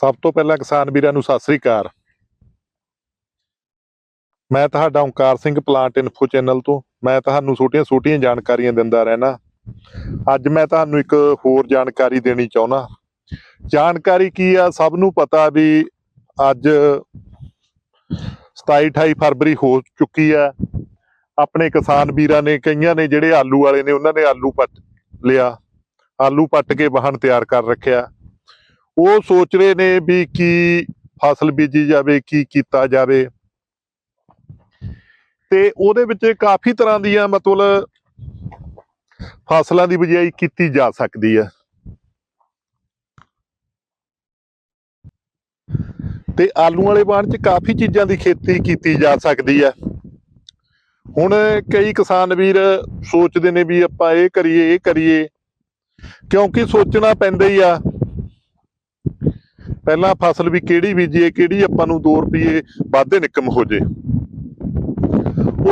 ਸਭ ਤੋਂ ਪਹਿਲਾਂ ਕਿਸਾਨ ਵੀਰਾਂ ਨੂੰ ਸਤਿ ਸ੍ਰੀ ਅਕਾਲ। ਮੈਂ ਤੁਹਾਡਾ Onkar Singh plant info channel ਤੋਂ। ਮੈਂ ਤੁਹਾਨੂੰ ਛੋਟੀਆਂ-ਛੋਟੀਆਂ ਜਾਣਕਾਰੀਆਂ ਦਿੰਦਾ ਰਹਿਣਾ। ਅੱਜ ਮੈਂ ਤੁਹਾਨੂੰ ਇੱਕ ਹੋਰ ਜਾਣਕਾਰੀ ਦੇਣੀ ਚਾਹੁੰਦਾ। ਜਾਣਕਾਰੀ ਕੀ ਆ? ਸਭ ਨੂੰ ਪਤਾ ਵੀ ਅੱਜ 27-28 ਫਰਵਰੀ ਹੋ ਚੁੱਕੀ ਆ। ਆਪਣੇ ਕਿਸਾਨ ਵੀਰਾਂ ਨੇ, ਕਈਆਂ ਨੇ ਜਿਹੜੇ ਆਲੂ ਵਾਲੇ ਨੇ, ਉਹਨਾਂ ਨੇ ਆਲੂ ਪੱਟ ਲਿਆ। ਆਲੂ ਪੱਟ ਕੇ ਵਾਹਣ ਤਿਆਰ ਕਰ ਰੱਖਿਆ। ਉਹ ਸੋਚ ਰਹੇ ਨੇ ਵੀ ਕੀ ਫਸਲ ਬੀਜੀ ਜਾਵੇ, ਕੀ ਕੀਤਾ ਜਾਵੇ। ਤੇ ਉਹਦੇ ਵਿੱਚ ਕਾਫੀ ਤਰ੍ਹਾਂ ਦੀਆਂ ਮਤਲਬ ਫਸਲਾਂ ਦੀ ਬਿਜਾਈ ਕੀਤੀ ਜਾ ਸਕਦੀ ਹੈ। ਤੇ ਆਲੂ ਵਾਲੇ ਬਾਣ 'ਚ ਕਾਫੀ ਚੀਜ਼ਾਂ ਦੀ ਖੇਤੀ ਕੀਤੀ ਜਾ ਸਕਦੀ ਹੈ। ਹੁਣ ਕਈ ਕਿਸਾਨ ਵੀਰ ਸੋਚਦੇ ਨੇ ਵੀ ਆਪਾਂ ਇਹ ਕਰੀਏ ਇਹ ਕਰੀਏ। ਕਿਉਂਕਿ ਸੋਚਣਾ ਪੈਂਦਾ ਹੀ ਆ ਪਹਿਲਾਂ ਫਸਲ ਵੀ ਕਿਹੜੀ ਬੀਜੀਏ, ਕਿਹੜੀ ਆਪਾਂ ਨੂੰ 2 ਰੁਪਏ ਵਾਧੇ ਨਿਕਮ ਹੋ ਜੇ।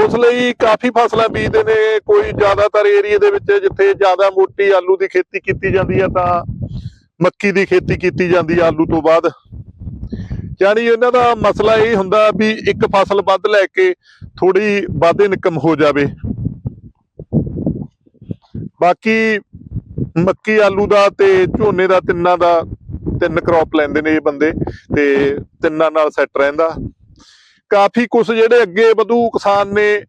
ਉਸ ਲਈ ਕਾਫੀ ਫਸਲਾਂ ਬੀਜਦੇ ਨੇ, ਕੋਈ ਜ਼ਿਆਦਾਤਰ ਏਰੀਆ ਦੇ ਵਿੱਚ ਜਿੱਥੇ ਜ਼ਿਆਦਾ ਮੋਟੀ ਆਲੂ ਦੀ ਖੇਤੀ ਕੀਤੀ ਜਾਂਦੀ ਹੈ ਤਾਂ ਮੱਕੀ ਦੀ ਖੇਤੀ ਕੀਤੀ ਜਾਂਦੀ ਹੈ ਆਲੂ ਤੋਂ ਬਾਅਦ। ਯਾਨੀ ਇਹਨਾਂ ਦਾ ਮਸਲਾ ਇਹ ਹੁੰਦਾ ਵੀ ਇੱਕ ਫਸਲ ਵੱਧ ਲੈ ਕੇ ਥੋੜੀ ਵਾਧੇ ਇਨਕਮ ਹੋ ਜਾਵੇ। ਬਾਕੀ ਮੱਕੀ ਆਲੂ ਦਾ ਤੇ ਝੋਨੇ ਦਾ, ਤਿੰਨਾਂ ਦਾ ਤਿੰਨ ਕ੍ਰੌਪ ਲੈਂਦੇ ਨੇ ਇਹ ਬੰਦੇ ਤੇ ਤਿੰਨਾਂ ਨਾਲ ਸੈੱਟ ਰਹਿੰਦਾ। ਕਾਫੀ ਕੁਝ ਜਿਹੜੇ ਅੱਗੇ ਵਧੂ ਕਿਸਾਨ ਨੇ,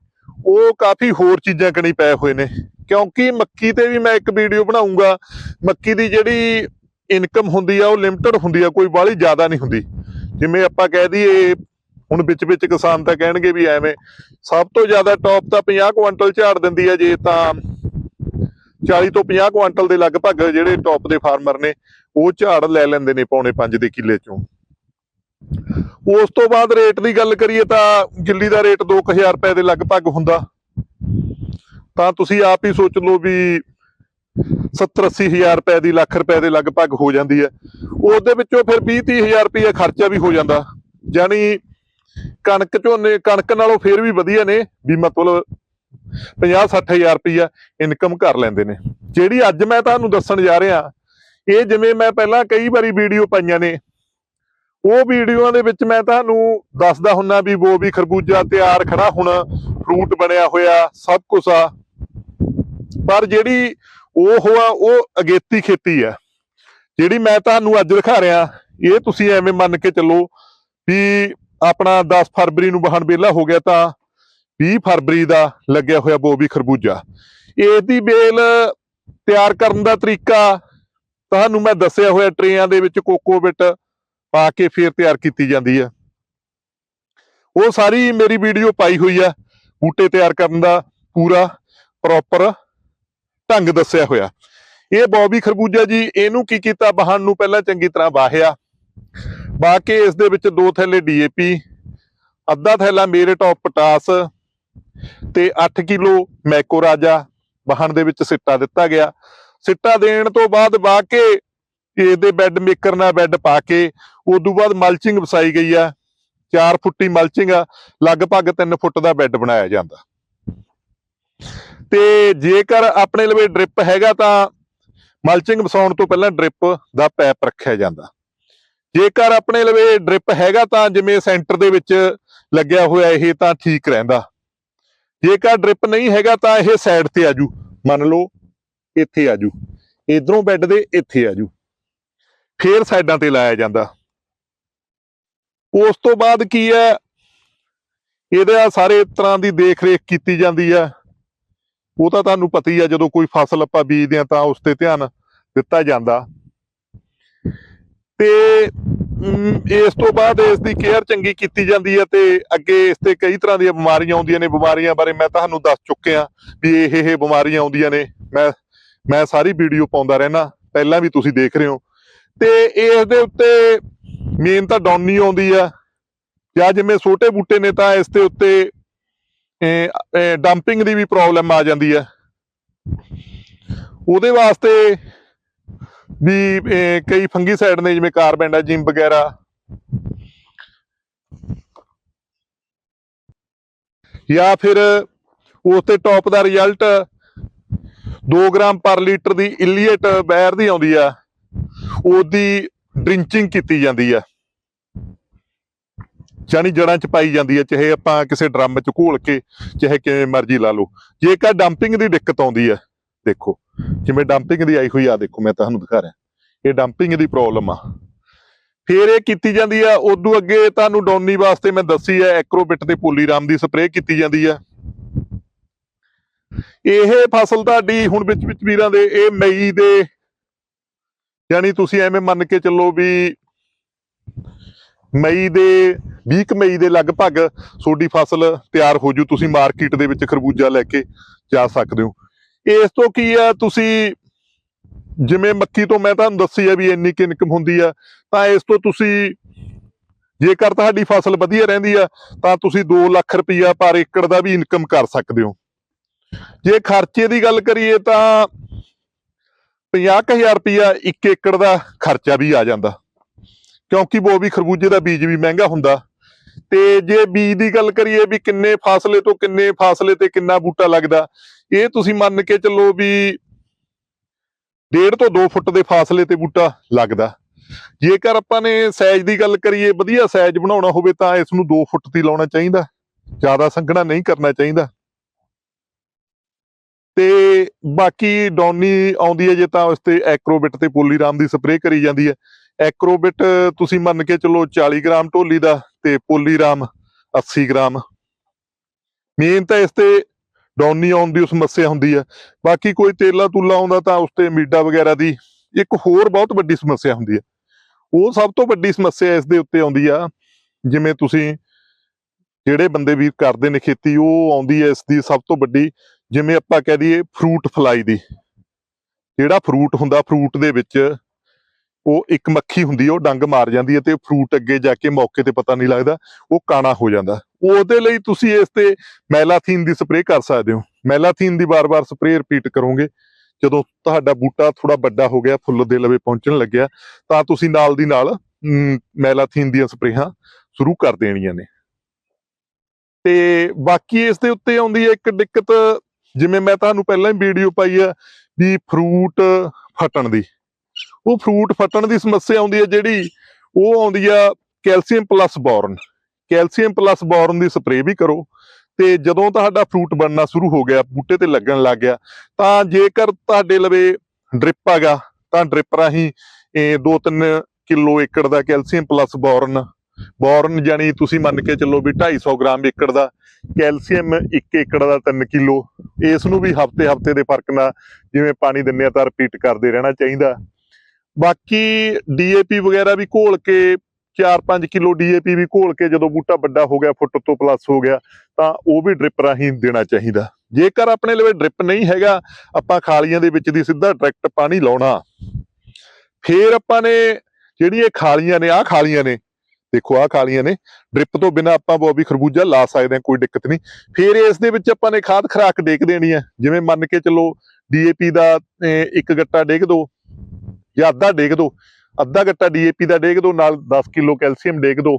ਉਹ ਕਾਫੀ ਹੋਰ ਚੀਜ਼ਾਂ ਕਣੀ ਪਏ ਹੋਏ ਨੇ। ਕਿਉਂਕਿ ਮੱਕੀ ਤੇ ਵੀ ਮੈਂ ਇੱਕ ਵੀਡੀਓ ਬਣਾਉਂਗਾ, ਮੱਕੀ ਦੀ ਜਿਹੜੀ ਇਨਕਮ ਹੁੰਦੀ ਆ, ਉਹ ਲਿਮਟਿਡ ਹੁੰਦੀ ਆ, ਕੋਈ ਬਾਹਲੀ ਜ਼ਿਆਦਾ ਨਹੀਂ ਹੁੰਦੀ। ਜਿਵੇਂ ਆਪਾਂ ਕਹਿ ਦਈਏ, ਹੁਣ ਵਿੱਚ ਵਿੱਚ ਕਿਸਾਨ ਤਾਂ ਕਹਿਣਗੇ ਵੀ ਐਵੇਂ, ਸਭ ਤੋਂ ਜ਼ਿਆਦਾ ਟੌਪ ਤਾਂ 50 ਕੁਇੰਟਲ ਝਾੜ ਦਿੰਦੀ ਹੈ ਜੇ ਤਾਂ 40 ਤੋਂ 50 ਕੁਇੰਟਲ ਦੇ ਲਗਭਗ ਜਿਹੜੇ ਟੌਪ ਦੇ ਫਾਰਮਰ ਨੇ ਉਹ ਝਾੜ ਲੈ ਲੈਂਦੇ ਨੇ ਪੌਣੇ 5 ਦੇ ਕਿੱਲੇ ਚੋਂ। ਉਸ ਤੋਂ ਬਾਅਦ ਰੇਟ ਦੀ ਗੱਲ ਕਰੀਏ ਤਾਂ ਗਿੱਲੀ ਦਾ ਰੇਟ 2000 ਰੁਪਏ ਦੇ ਲਗਭਗ ਹੁੰਦਾ। ਤਾਂ ਤੁਸੀਂ ਆਪ ਹੀ ਸੋਚ ਲਓ ਵੀ 70 80 ਹਜ਼ਾਰ ਰੁਪਏ ਦੀ ਲੱਖ ਰੁਪਏ ਦੇ ਲਗਭਗ ਹੋ ਜਾਂਦੀ ਹੈ। ਉਹਦੇ ਵਿੱਚੋਂ ਫਿਰ 20 30 ਹਜ਼ਾਰ ਰੁਪਏ ਖਰਚਾ ਵੀ ਹੋ ਜਾਂਦਾ। ਯਾਨੀ ਕਣਕ ਝੋਨੇ ਕਣਕ ਨਾਲੋਂ ਫਿਰ ਵੀ ਵਧੀਆ ਨੇ ਵੀ ਮਤਲਬ 50 60 ਹਜ਼ਾਰ ਰੁਪਇਆ ਇਨਕਮ ਕਰ ਲੈਂਦੇ ਨੇ। ਜਿਹੜੀ ਅੱਜ ਮੈਂ ਤੁਹਾਨੂੰ ਦੱਸਣ ਜਾ ਰਿਹਾ ਇਹ ਜਿਵੇਂ ਮੈਂ ਪਹਿਲਾਂ ਕਈ ਵਾਰੀ ਵੀਡੀਓ ਪਾਈਆਂ ਨੇ, ਉਹ ਵੀਡੀਓਆਂ ਦੇ ਵਿੱਚ ਮੈਂ ਤੁਹਾਨੂੰ ਦੱਸਦਾ ਹੁੰਨਾ ਵੀ ਉਹ ਵੀ ਖਰਬੂਜਾ ਤਿਆਰ ਖੜਾ ਹੁਣ ਫਰੂਟ ਬਣਿਆ ਹੋਇਆ, ਸਭ ਕੁਝ ਆ। ਪਰ ਜਿਹੜੀ ਉਹ ਆ, ਉਹ ਅਗੇਤੀ ਖੇਤੀ ਆ। ਜਿਹੜੀ ਮੈਂ ਤੁਹਾਨੂੰ ਅੱਜ ਦਿਖਾ ਰਿਹਾ, ਇਹ ਤੁਸੀਂ ਐਵੇਂ ਮੰਨ ਕੇ ਚੱਲੋ ਵੀ ਆਪਣਾ 10 ਫਰਵਰੀ ਨੂੰ ਵਾਹਣ ਵੇਲਾ ਹੋ ਗਿਆ ਤਾਂ 20 ਫਰਵਰੀ ਦਾ ਲੱਗਿਆ ਹੋਇਆ ਬੋਬੀ ਖਰਬੂਜਾ। ਇਹਦੀ ਬੇਲ ਤਿਆਰ ਕਰਨ ਦਾ ਤਰੀਕਾ ਤੁਹਾਨੂੰ ਮੈਂ ਦੱਸਿਆ ਹੋਇਆ ਟਰੇਆਂ ਦੇ ਵਿੱਚ ਕੋਕੋਬਿਟ ਪਾ ਕੇ ਫੇਰ ਤਿਆਰ ਕੀਤੀ ਜਾਂਦੀ ਹੈ। ਉਹ ਸਾਰੀ ਮੇਰੀ ਵੀਡੀਓ ਪਾਈ ਹੋਈ ਆ ਬੂਟੇ ਤਿਆਰ ਕਰਨ ਦਾ ਪੂਰਾ ਪ੍ਰੋਪਰ ਢੰਗ ਦੱਸਿਆ ਹੋਇਆ। ਇਹ ਬੋਬੀ ਖਰਬੂਜਾ ਜੀ, ਇਹਨੂੰ ਕੀ ਕੀਤਾ? ਬਹਾਨ ਨੂੰ ਪਹਿਲਾਂ ਚੰਗੀ ਤਰ੍ਹਾਂ ਵਾਹਿਆ। ਵਾਹ ਕੇ ਇਸ ਦੇ ਵਿੱਚ ਦੋ ਥੈਲੇ ਡੀਏਪੀ ਅੱਧਾ ਥੈਲਾ ਮੇਰੇ ਟੌਪ ਪਟਾਸ ਤੇ 8 ਕਿਲੋ ਮੈਕੋ ਰਾਜਾ ਵਾਹਣ ਦੇ ਵਿੱਚ ਸਿੱਟਾ ਦਿੱਤਾ ਗਿਆ। ਸਿੱਟਾ ਦੇਣ ਤੋਂ ਬਾਅਦ ਵਾਹ ਕੇ ਇਹਦੇ ਬੈੱਡ ਮੇਕਰ ਨਾਲ ਬੈੱਡ ਪਾ ਕੇ, ਉਦੋਂ ਬਾਅਦ ਮਲਚਿੰਗ ਵਸਾਈ ਗਈ ਆ 4 ਫੁੱਟੀ ਮਲਚਿੰਗ ਆ, ਲਗਭਗ 3 ਫੁੱਟ ਦਾ ਬੈੱਡ ਬਣਾਇਆ ਜਾਂਦਾ। ਤੇ ਜੇਕਰ ਆਪਣੇ ਲਵੇ ਡ੍ਰਿਪ ਹੈਗਾ ਤਾਂ ਮਲਚਿੰਗ ਵਸਾਉਣ ਤੋਂ ਪਹਿਲਾਂ ਡ੍ਰਿਪ ਦਾ ਪੈਪ ਰੱਖਿਆ ਜਾਂਦਾ। ਜੇਕਰ ਆਪਣੇ ਲਵੇ ਡ੍ਰਿਪ ਹੈਗਾ ਤਾਂ ਜਿਵੇਂ ਸੈਂਟਰ ਦੇ ਵਿੱਚ ਲੱਗਿਆ ਹੋਇਆ ਇਹ ਤਾਂ ਠੀਕ ਰਹਿੰਦਾ। ਜੇਕਰ ਡ੍ਰਿਪ ਨਹੀਂ ਹੈਗਾ ਤਾਂ ਇਹ ਸਾਈਡ ਤੇ ਆਜੂ। ਮੰਨ ਲਓ ਇੱਥੇ ਆਜੂ ਇਧਰੋਂ ਬੈੱਡ ਦੇ ਇੱਥੇ ਆਜੂ ਫੇਰ ਸਾਈਡਾਂ ਤੇ ਲਾਇਆ ਜਾਂਦਾ। ਉਸ ਤੋਂ ਬਾਅਦ ਕੀ ਹੈ? ਇਹਦੇ ਸਾਰੇ ਤਰ੍ਹਾਂ ਦੀ ਦੇਖ ਰੇਖ ਕੀਤੀ ਜਾਂਦੀ ਹੈ। ਉਹ ਤਾਂ ਤੁਹਾਨੂੰ ਪਤਾ ਹੀ ਆ, ਜਦੋਂ ਕੋਈ ਫਸਲ ਆਪਾਂ ਬੀਜਦੇ ਆ ਤਾਂ ਉਸ ਤੇ ਧਿਆਨ ਦਿੱਤਾ ਜਾਂਦਾ। ਤੇ ਇਸ ਤੋਂ ਬਾਅਦ ਇਸ ਦੀ ਕੇਅਰ ਚੰਗੀ ਕੀਤੀ ਜਾਂਦੀ ਹੈ ਤੇ ਅੱਗੇ ਇਸ ਤੇ ਕਈ ਤਰ੍ਹਾਂ ਦੀਆਂ ਬਿਮਾਰੀਆਂ ਆਉਂਦੀਆਂ ਨੇ। ਬਿਮਾਰੀਆਂ ਬਾਰੇ ਮੈਂ ਤੁਹਾਨੂੰ ਦੱਸ ਚੁੱਕਿਆ ਵੀ ਇਹ ਇਹ ਬਿਮਾਰੀਆਂ ਆਉਂਦੀਆਂ ਨੇ। ਮੈਂ ਮੈਂ ਸਾਰੀ ਵੀਡੀਓ ਪਾਉਂਦਾ ਰਹਿਣਾ ਪਹਿਲਾਂ ਵੀ ਤੁਸੀਂ ਦੇਖ ਰਹੇ ਹੋ। ਤੇ ਇਸ ਦੇ ਉੱਤੇ ਮੇਨ ਤਾਂ ਡੌਨੀ ਆਉਂਦੀ ਆ। ਜਾਂ ਜਿਵੇਂ ਛੋਟੇ ਬੂਟੇ ਨੇ ਤਾਂ ਇਸ ਦੇ ਉੱਤੇ ਡੰਪਿੰਗ ਦੀ ਵੀ ਪ੍ਰੋਬਲਮ ਆ ਜਾਂਦੀ ਹੈ ਉਹਦੇ ਵਾਸਤੇ ਵੀ ਕਈ ਫੰਗੀਸਾਈਡ ਨੇ, ਜਿਵੇਂ ਕਾਰਬੈਂਡਾਜਿਮ ਵਗੈਰਾ। ਜਾਂ ਫਿਰ ਉਸ ਤੇ ਟੌਪ ਦਾ ਰਿਜ਼ਲਟ 2 ਗ੍ਰਾਮ ਪਰ ਲੀਟਰ ਦੀ ਇਲੀਏਟ ਬੈਰ ਦੀ ਆਉਂਦੀ ਆ, ਉਹਦੀ ਡ੍ਰਿੰਚਿੰਗ ਕੀਤੀ ਜਾਂਦੀ ਆ। ਜਾਨੀ ਜੜਾਂ ਚ ਪਾਈ ਜਾਂਦੀ ਹੈ ਚਾਹੇ ਆਪਾਂ ਕਿਸੇ ਡਰਮ ਚ ਘੋਲ ਕੇ, ਚਾਹੇ ਕਿਵੇਂ ਮਰਜ਼ੀ ਲਾ ਲਓ। ਜੇਕਰ ਡੰਪਿੰਗ ਦੀ ਦਿੱਕਤ ਆਉਂਦੀ ਹੈ ਦੇਖੋ, ਜਿਵੇਂ ਡੰਪਿੰਗ ਦੀ ਆਈ ਹੋਈ ਆ, ਦੇਖੋ, ਮੈਂ ਤੁਹਾਨੂੰ ਦਿਖਾ ਰਿਹਾ। ਇਹ ਡੰਪਿੰਗ ਦੀ ਪ੍ਰੋਬਲਮ ਆ। ਫਿਰ ਇਹ ਕੀਤੀ ਜਾਂਦੀ ਆ, ਉਦੋਂ ਅੱਗੇ ਤੁਹਾਨੂੰ ਡੋਨੀ ਵਾਸਤੇ ਮੈਂ ਦੱਸੀ ਹੈ ਐਕਰੋਬਿਟ ਤੇ ਪੋਲੀਰਾਮ ਦੀ ਸਪਰੇਅ ਕੀਤੀ ਜਾਂਦੀ ਆ। ਇਹ ਫਸਲ ਤੁਹਾਡੀ ਹੁਣ ਵਿੱਚ ਵਿੱਚ ਵੀਰਾਂ ਦੇ, ਇਹ ਮਈ ਦੇ। ਯਾਨੀ ਤੁਸੀਂ ਐਵੇਂ ਮੰਨ ਕੇ ਚੱਲੋ ਵੀ ਮਈ ਦੇ 20 ਮਈ ਦੇ ਲਗਭਗ ਤੁਹਾਡੀ ਫਸਲ ਤਿਆਰ ਹੋ ਜੂ, ਤੁਸੀਂ ਮਾਰਕੀਟ ਦੇ ਵਿੱਚ ਖਰਬੂਜਾ ਲੈ ਕੇ ਜਾ ਸਕਦੇ ਹੋ। ਇਸ ਤੋਂ ਕੀ ਆ, ਤੁਸੀਂ ਜਿਵੇਂ ਮੱਕੀ ਤੋਂ ਮੈਂ ਤੁਹਾਨੂੰ ਦੱਸੀ ਆ ਵੀ ਇੰਨੀ ਕਿ ਇਨਕਮ ਹੁੰਦੀ ਆ, ਤਾਂ ਇਸ ਤੋਂ ਤੁਸੀਂ ਜੇਕਰ ਤੁਹਾਡੀ ਫਸਲ ਵਧੀਆ ਰਹਿੰਦੀ ਆ, ਤਾਂ ਤੁਸੀਂ 2 ਲੱਖ ਰੁਪਈਆ ਪਰ ਏਕੜ ਦਾ ਵੀ ਇਨਕਮ ਕਰ ਸਕਦੇ ਹੋ। ਜੇ ਖਰਚੇ ਦੀ ਗੱਲ ਕਰੀਏ ਤਾਂ 50000 ਰੁਪਇਆ 1 ਏਕੜ ਦਾ ਖਰਚਾ ਵੀ ਆ ਜਾਂਦਾ। ਕਿਉਂਕਿ ਉਹ ਵੀ ਖਰਬੂਜੇ ਦਾ ਬੀਜ ਵੀ ਮਹਿੰਗਾ ਹੁੰਦਾ। ਤੇ ਜੇ ਬੀਜ ਦੀ ਗੱਲ ਕਰੀਏ ਵੀ ਕਿੰਨੇ ਫਾਸਲੇ ਤੋਂ ਕਿੰਨੇ ਫਾਸਲੇ ਤੇ ਕਿੰਨਾ ਬੂਟਾ ਲੱਗਦਾ, ਇਹ ਤੁਸੀਂ ਮੰਨ ਕੇ ਚੱਲੋ ਵੀ ਡੇਢ ਤੋਂ 2 ਫੁੱਟ ਦੇ ਫਾਸਲੇ ਤੇ ਬੂਟਾ ਲੱਗਦਾ। ਜੇਕਰ ਆਪਾਂ ਨੇ ਸਾਈਜ਼ ਦੀ ਗੱਲ ਕਰੀਏ, ਵਧੀਆ ਸਾਈਜ਼ ਬਣਾਉਣਾ ਹੋਵੇ ਤਾਂ ਇਸ ਨੂੰ 2 ਫੁੱਟ ਦੀ ਲਾਉਣਾ ਚਾਹੀਦਾ। ਜ਼ਿਆਦਾ ਸੰਘਣਾ ਨਹੀਂ ਕਰਨਾ ਚਾਹੀਦਾ। ਤੇ ਬਾਕੀ ਡੌਨੀ ਆਉਂਦੀ ਹੈ ਜੇ ਤਾਂ ਉਸ ਤੇ ਐਕਰੋਬਿਟ ਤੇ ਪੋਲੀਰਾਮ ਦੀ ਸਪਰੇਅ ਕਰੀ ਜਾਂਦੀ ਹੈ। ਐਕਰੋਬਿਟ ਤੁਸੀਂ ਮੰਨ ਕੇ ਚੱਲੋ 40 ਗ੍ਰਾਮ ਢੋਲੀ ਦਾ ਤੇ ਪੋਲੀਰਾਮ 80 ਗ੍ਰਾਮ। ਮੇਨ ਤਾਂ ਇਸ ਤੇ ਡੌਨੀ ਆਉਣ ਦੀ ਸਮੱਸਿਆ ਹੁੰਦੀ ਹੈ। ਬਾਕੀ ਕੋਈ ਤੇਲਾ ਤੁਲਾ ਆਉਂਦਾ ਤਾਂ ਉਸ ਤੇ ਮੀਡਾ ਵਗੈਰਾ ਦੀ ਇੱਕ ਹੋਰ ਬਹੁਤ ਵੱਡੀ ਸਮੱਸਿਆ ਹੁੰਦੀ ਹੈ। ਉਹ ਸਭ ਤੋਂ ਵੱਡੀ ਸਮੱਸਿਆ ਇਸ ਦੇ ਉੱਤੇ ਆਉਂਦੀ ਆ, ਜਿਵੇਂ ਤੁਸੀਂ ਜਿਹੜੇ ਬੰਦੇ ਵੀ ਕਰਦੇ ਨੇ ਖੇਤੀ, ਉਹ ਆਉਂਦੀ ਹੈ ਇਸ ਦੀ ਸਭ ਤੋਂ ਵੱਡੀ ਜਿਵੇਂ ਆਪਾਂ ਕਹਿ ਦਈਏ ਫਰੂਟ ਫਲਾਈ ਦੀ। ਜਿਹੜਾ ਫਰੂਟ ਹੁੰਦਾ ਫਰੂਟ ਦੇ ਵਿੱਚ ਉਹ ਇੱਕ ਮੱਖੀ ਹੁੰਦੀ ਹੈ ਉਹ ਡੰਗ ਮਾਰ ਜਾਂਦੀ ਹੈ ਤੇ ਫਰੂਟ ਅੱਗੇ ਜਾ ਕੇ ਮੌਕੇ ਤੇ ਪਤਾ ਨਹੀਂ ਲੱਗਦਾ ਉਹ ਕਾਣਾ ਹੋ ਜਾਂਦਾ। ਉਹਦੇ ਲਈ ਤੁਸੀਂ ਇਸ ਤੇ ਮੈਲਾਥੀਨ ਦੀ ਸਪਰੇਅ ਕਰ ਸਕਦੇ ਹੋ। ਮੈਲਾਥੀਨ ਦੀ ਵਾਰ-ਵਾਰ ਸਪਰੇਅ ਰਿਪੀਟ ਕਰੋਗੇ। ਜਦੋਂ ਤੁਹਾਡਾ ਬੂਟਾ ਥੋੜਾ ਵੱਡਾ ਹੋ ਗਿਆ ਫੁੱਲ ਦੇ ਲਵੇ ਪਹੁੰਚਣ ਲੱਗਿਆ ਤਾਂ ਤੁਸੀਂ ਨਾਲ ਦੀ ਨਾਲ ਅਮ, ਮੈਲਾਥੀਨ ਦੀਆਂ ਸਪਰੇਹਾਂ ਸ਼ੁਰੂ ਕਰ ਦੇਣੀਆਂ ਨੇ। ਤੇ ਬਾਕੀ ਇਸ ਦੇ ਉੱਤੇ ਆਉਂਦੀ ਹੈ ਇੱਕ ਦਿੱਕਤ ਜਿਵੇਂ ਮੈਂ ਤੁਹਾਨੂੰ ਪਹਿਲਾਂ ਹੀ ਵੀਡੀਓ ਪਾਈ ਆ ਵੀ ਫਰੂਟ ਫਟਣ ਦੀ। ਉਹ ਫਰੂਟ ਫਟਣ ਦੀ ਸਮੱਸਿਆ ਆਉਂਦੀ ਹੈ ਜਿਹੜੀ, ਉਹ ਆਉਂਦੀ ਆ calcium plus boron calcium plus boron ਦੀ ਸਪਰੇਅ ਵੀ ਕਰੋ ਤੇ ਜਦੋਂ ਤੁਹਾਡਾ ਫਰੂਟ ਬਣਨਾ ਸ਼ੁਰੂ ਹੋ ਗਿਆ, ਬੂਟੇ ਤੇ ਲੱਗਣ ਲੱਗ ਗਿਆ, ਤਾਂ ਜੇਕਰ ਤੁਹਾਡੇ ਲਵੇ ਡ੍ਰਿਪ ਹੈਗਾ ਤਾਂ ਡ੍ਰਿਪ ਰਾਹੀਂ ਇਹ 2-3 ਕਿਲੋ ਏਕੜ ਦਾ ਕੈਲਸ਼ੀਅਮ ਪਲੱਸ ਬੋਰਨ ਬੋਰਨ ਜਾਨੀ ਤੁਸੀਂ ਮੰਨ ਕੇ ਚੱਲੋ ਵੀ 250 ਗ੍ਰਾਮ ਏਕੜ ਦਾ ਕੈਲਸ਼ੀਅਮ 1 ਏਕੜ ਦਾ 3 ਕਿਲੋ, ਇਸ ਨੂੰ ਵੀ ਹਫ਼ਤੇ ਹਫ਼ਤੇ ਦੇ ਫ਼ਰਕ ਨਾਲ ਜਿਵੇਂ ਪਾਣੀ ਦਿੰਨੇ ਆ ਤਾਂ ਰਿਪੀਟ ਕਰਦੇ ਰਹਿਣਾ ਚਾਹੀਦਾ। ਬਾਕੀ ਡੀਏਪੀ ਵਗੈਰਾ ਵੀ ਘੋਲ ਕੇ 4-5 ਕਿਲੋ ਡੀਏਪੀ ਵੀ ਘੋਲ ਕੇ ਜਦੋਂ ਬੂਟਾ ਵੱਡਾ ਹੋ ਗਿਆ, ਫੁੱਟ ਤੋਂ ਪਲੱਸ ਹੋ ਗਿਆ, ਤਾਂ ਉਹ ਵੀ ਡ੍ਰਿਪ ਰਾਹੀਂ ਦੇਣਾ ਚਾਹੀਦਾ। ਜੇਕਰ ਆਪਣੇ ਲਵੇ ਡ੍ਰਿਪ ਨਹੀਂ ਹੈਗਾ, ਆਪਾਂ ਖਾਲੀਆਂ ਦੇ ਵਿੱਚ ਦੀ ਸਿੱਧਾ ਡਾਇਰੈਕਟ ਪਾਣੀ ਲਾਉਣਾ। ਫੇਰ ਆਪਾਂ ਨੇ ਜਿਹੜੀ ਇਹ ਖਾਲੀਆਂ ਨੇ, ਆਹ ਖਾਲੀਆਂ ਨੇ ਦੇਖੋ ਆਹ ਖਾਲੀਆਂ ਨੇ। ਡ੍ਰਿਪ ਤੋਂ ਬਿਨਾ ਆਪਾਂ ਬੋਬੀ ਖਰਬੂਜਾ ਲਾ ਸਕਦੇ ਹਾਂ, ਕੋਈ ਦਿੱਕਤ ਨਹੀਂ। ਫਿਰ ਇਸ ਦੇ ਵਿੱਚ ਆਪਾਂ ਨੇ ਖਾਦ ਖਰਾਕ ਡੇਕ ਦੇਣੀ ਹੈ। ਜਿਵੇਂ ਮੰਨ ਕੇ ਚੱਲੋ ਡੀਏਪੀ ਦਾ ਇੱਕ ਗੱਟਾ ਡੇਕ ਦੋ ਜਾਂ ਅੱਧਾ ਡੇਕ ਦੋ। ਅੱਧਾ ਗੱਟਾ ਡੀਏਪੀ ਦਾ ਡੇਕ ਦੋ, ਨਾਲ 10 ਕਿਲੋ ਕੈਲਸ਼ੀਅਮ ਡੇਕ ਦੋ।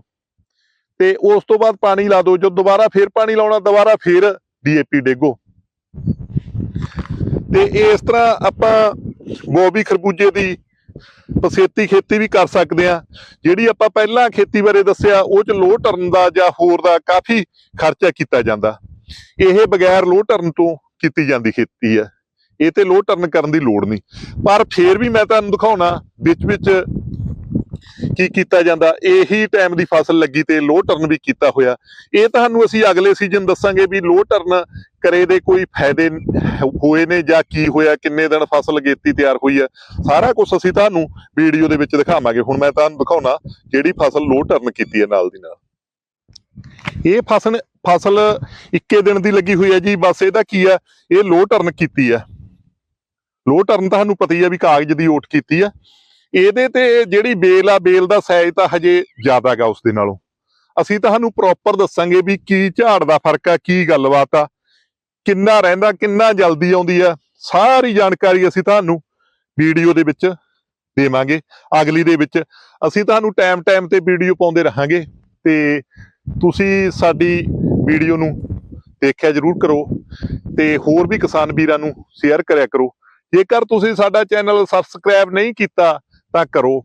ਤੇ ਉਸ ਤੋਂ ਬਾਅਦ ਪਾਣੀ ਲਾ ਦਿਓ ਜਦੋਂ ਦੁਬਾਰਾ ਫੇਰ ਪਾਣੀ ਲਾਉਣਾ, ਦੁਬਾਰਾ ਫੇਰ ਡੀਏਪੀ ਡੇਗੋ। ਤੇ ਇਸ ਤਰ੍ਹਾਂ ਆਪਾਂ ਬੋਬੀ ਖਰਬੂਜੇ ਦੀ ਪਸੇਤੀ ਖੇਤੀ ਵੀ ਕਰ ਸਕਦੇ ਆ। ਜਿਹੜੀ ਆਪਾਂ ਪਹਿਲਾਂ ਖੇਤੀ ਬਾਰੇ ਦੱਸਿਆ, ਉਹ ਚ ਲੋਹ ਟਰਨ ਦਾ ਜਾਂ ਹੋਰ ਦਾ ਕਾਫੀ ਖਰਚਾ ਕੀਤਾ ਜਾਂਦਾ। ਇਹ ਬਗੈਰ ਲੋਹ ਟਰਨ ਤੋਂ ਕੀਤੀ ਜਾਂਦੀ ਖੇਤੀ ਆ ਇਹ ਤੇ ਲੋਹ ਟਰਨ ਕਰਨ ਦੀ ਲੋੜ ਨਹੀਂ। ਪਰ ਫੇਰ ਵੀ ਮੈਂ ਤੁਹਾਨੂੰ ਦਿਖਾਉਣਾ, ਵਿੱਚ ਵਿੱਚ ਕੀ ਕੀਤਾ ਜਾਂਦਾ? ਇਹੀ ਟਾਈਮ ਦੀ ਫਸਲ ਲੱਗੀ ਤੇ ਲੋ ਟਰਨ ਵੀ ਕੀਤਾ ਹੋਇਆ। ਇਹ ਤੁਹਾਨੂੰ ਅਸੀਂ ਅਗਲੇ ਸੀਜ਼ਨ ਦੱਸਾਂਗੇ ਵੀ ਲੋਹ ਟਰਨ ਕਰੇ ਦੇ ਕੋਈ ਫਾਇਦੇ ਹੋਏ ਨੇ ਜਾਂ ਕੀ ਹੋਇਆ, ਕਿੰਨੇ ਦਿਨ ਫਸਲ ਗੇਤੀ ਤਿਆਰ ਹੋਈ ਹੈ। ਸਾਰਾ ਕੁਝ ਅਸੀਂ ਤੁਹਾਨੂੰ ਵੀਡੀਓ ਦੇ ਵਿੱਚ ਦਿਖਾਵਾਂਗੇ। ਹੁਣ ਮੈਂ ਤੁਹਾਨੂੰ ਦਿਖਾਉਣਾ ਜਿਹੜੀ ਫਸਲ ਲੋਹ ਟਰਨ ਕੀਤੀ ਹੈ ਨਾਲ ਦੀ ਨਾਲ। ਇਹ ਫਸਲ ਫਸਲ ਇੱਕੇ ਦਿਨ ਦੀ ਲੱਗੀ ਹੋਈ ਹੈ ਜੀ। ਬਸ ਇਹਦਾ ਕੀ ਹੈ? ਇਹ ਲੋਹ ਟਰਨ ਕੀਤੀ ਹੈ। ਲੋਹ ਟਰਨ ਤੁਹਾਨੂੰ ਪਤਾ ਹੀ ਹੈ ਵੀ ਕਾਗਜ਼ ਦੀ ਓਟ ਕੀਤੀ ਹੈ। ਇਹਦੇ ਤੇ ਜਿਹੜੀ ਬੇਲ ਆ, ਬੇਲ ਦਾ ਸਾਈਜ਼ ਤਾਂ ਹਜੇ ਜ਼ਿਆਦਾ ਗਾ ਉਸ ਦੇ ਨਾਲੋਂ। ਅਸੀਂ ਤੁਹਾਨੂੰ ਪ੍ਰੋਪਰ ਦੱਸਾਂਗੇ ਵੀ ਕੀ ਝਾੜ ਦਾ ਫ਼ਰਕ ਆ, ਕੀ ਗੱਲਬਾਤ ਆ, ਕਿੰਨਾ ਰਹਿੰਦਾ, ਕਿੰਨਾ ਜਲਦੀ ਆਉਂਦੀ ਆ। ਸਾਰੀ ਜਾਣਕਾਰੀ ਅਸੀਂ ਤੁਹਾਨੂੰ ਵੀਡੀਓ ਦੇ ਵਿੱਚ ਦੇਵਾਂਗੇ। ਅਗਲੀ ਦੇ ਵਿੱਚ ਅਸੀਂ ਤੁਹਾਨੂੰ ਟਾਈਮ ਟਾਈਮ ਤੇ ਵੀਡੀਓ ਪਾਉਂਦੇ ਰਹਾਂਗੇ। ਤੇ ਤੁਸੀਂ ਸਾਡੀ ਵੀਡੀਓ ਨੂੰ ਦੇਖਿਆ ਜਰੂਰ ਕਰੋ ਤੇ ਹੋਰ ਵੀ ਕਿਸਾਨ ਵੀਰਾਂ ਨੂੰ ਸ਼ੇਅਰ ਕਰਿਆ ਕਰੋ। ਜੇਕਰ ਤੁਸੀਂ ਸਾਡਾ ਚੈਨਲ ਸਬਸਕ੍ਰਾਈਬ ਨਹੀਂ ਕੀਤਾ ਤਾਂ ਕਰੋ।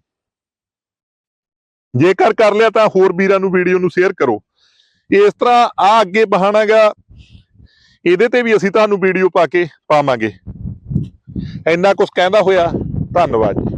ਜੇਕਰ ਕਰ ਲਿਆ ਤਾਂ ਹੋਰ ਵੀਰਾਂ ਨੂੰ ਵੀਡੀਓ ਨੂੰ ਸ਼ੇਅਰ ਕਰੋ। ਇਸ ਤਰ੍ਹਾਂ ਆ ਅੱਗੇ ਬਹਾਨਾਗਾ ਇਹਦੇ ਤੇ ਵੀ ਅਸੀਂ ਤੁਹਾਨੂੰ ਵੀਡੀਓ ਪਾ ਕੇ ਪਾਵਾਂਗੇ। ਇੰਨਾ ਕੁਝ ਕਹਿੰਦਾ ਹੋਇਆ, ਧੰਨਵਾਦ ਜੀ।